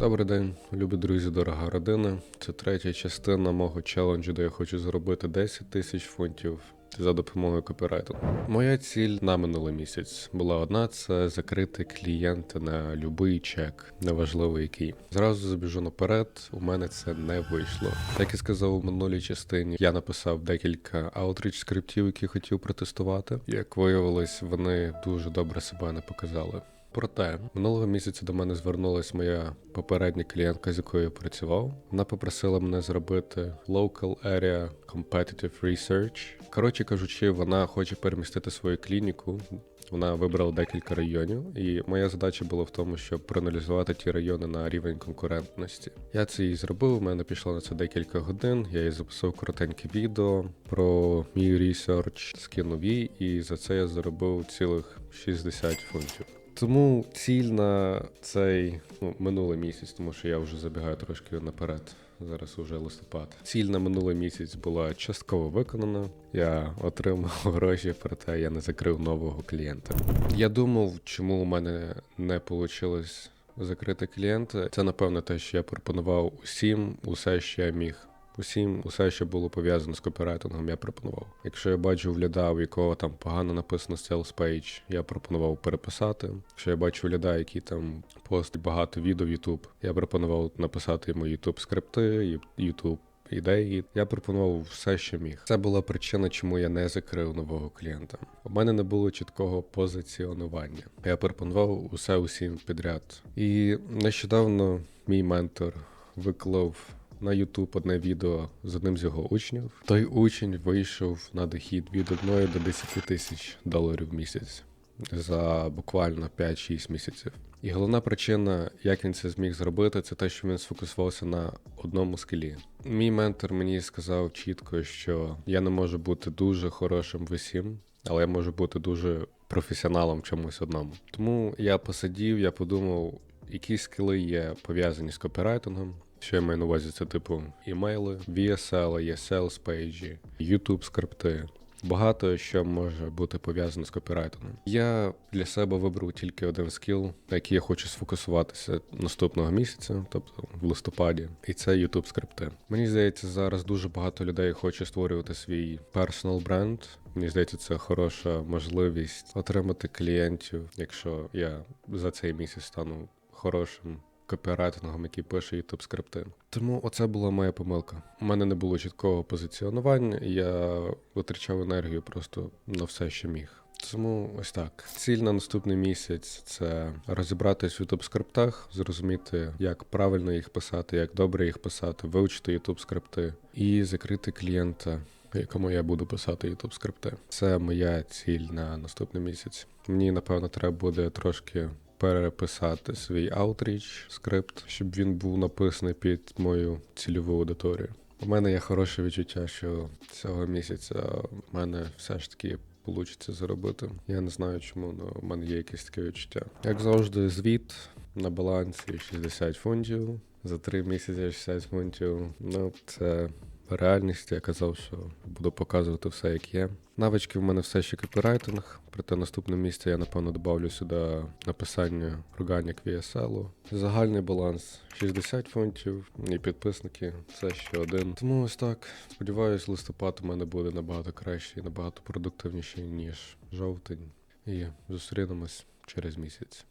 Добрий день, любі друзі, дорога родина. Це третя частина мого челенджу, де я хочу заробити 10 тисяч фунтів за допомогою копірайтингу. Моя ціль на минулий місяць була одна: це закрити клієнта на будь-який чек, неважливо який. Зразу забіжу наперед. У мене це не вийшло. Як і сказав у минулій частині, я написав декілька аутріч скриптів, які хотів протестувати. Як виявилось, вони дуже добре себе не показали. Проте минулого місяця до мене звернулася моя попередня клієнтка, з якою я працював. Вона попросила мене зробити Local Area Competitive Research. Коротше кажучи, вона хоче перемістити свою клініку. Вона вибрала декілька районів, і моя задача була в тому, щоб проаналізувати ті райони на рівень конкурентності. Я це і зробив. У мене пішло на це декілька годин. Я їй записав коротеньке відео про мій ресерч, скинув їй, і за це я заробив цілих 60 фунтів. Тому ціль на цей ну, минулий місяць, тому що я вже забігаю трошки наперед. Зараз уже листопад. Ціль на минулий місяць була частково виконана. Я отримав гроші, проте я не закрив нового клієнта. Я думав, чому у мене не вийшло закрити клієнта. Це напевно те, що я пропонував усім, усе, що я міг. Усім, усе, що було пов'язано з копірайтингом, я пропонував. Якщо я бачу вляда, у якого там погано написано sales page, я пропонував переписати. Якщо я бачу вляда, який там постить багато відео в YouTube, я пропонував написати йому YouTube скрипти, YouTube ідеї. Я пропонував все, що міг. Це була причина, чому я не закрив нового клієнта. У мене не було чіткого позиціонування. Я пропонував усе усім підряд. І нещодавно мій ментор виклав на YouTube одне відео з одним з його учнів. Той учень вийшов на дохід від 1 до 10 тисяч доларів в місяць за буквально 5-6 місяців. І головна причина, як він це зміг зробити, це те, що він сфокусувався на одному скілі. Мій ментор мені сказав чітко, що я не можу бути дуже хорошим в усім, але я можу бути дуже професіоналом в чомусь одному. Тому я посидів, я подумав, які скіли є пов'язані з копірайтингом. Що я маю на увазі, це типу імейли, VSL, є sales пейджі, YouTube скрипти. Багато що може бути пов'язано з копірайтингом. Я для себе вибрав тільки один скіл, на який я хочу сфокусуватися наступного місяця, тобто в листопаді, і це YouTube скрипти. Мені здається, зараз дуже багато людей хоче створювати свій персонал бренд. Мені здається, це хороша можливість отримати клієнтів, якщо я за цей місяць стану хорошим копірайтингом, який пише YouTube скрипти. Тому оце була моя помилка. У мене не було чіткого позиціонування, я витрачав енергію просто на все, що міг. Тому ось так. Ціль на наступний місяць це розібратись в YouTube скриптах, зрозуміти, як правильно їх писати, як добре їх писати, вивчити YouTube скрипти і закрити клієнта. Якому я буду писати YouTube скрипти. Це моя ціль на наступний місяць. Мені напевно треба буде трошки переписати свій аутріч скрипт, щоб він був написаний під мою цільову аудиторію. У мене є хороше відчуття, що цього місяця в мене все ж таки вийде заробити. Я не знаю чому, але в мене є якесь таке відчуття. Як завжди, звіт на балансі 60 фунтів. За три місяці 60 фунтів. Ну, це реальність. Я казав, що буду показувати все, як є. Навички в мене все ще копірайтинг, проте наступне місце я напевно добавлю сюди написання органік VSL. Загальний баланс 60 фунтів і підписники все ще один. Тому ось так. Сподіваюсь, листопад у мене буде набагато кращий, набагато продуктивніший, ніж жовтень. І зустрінемось через місяць.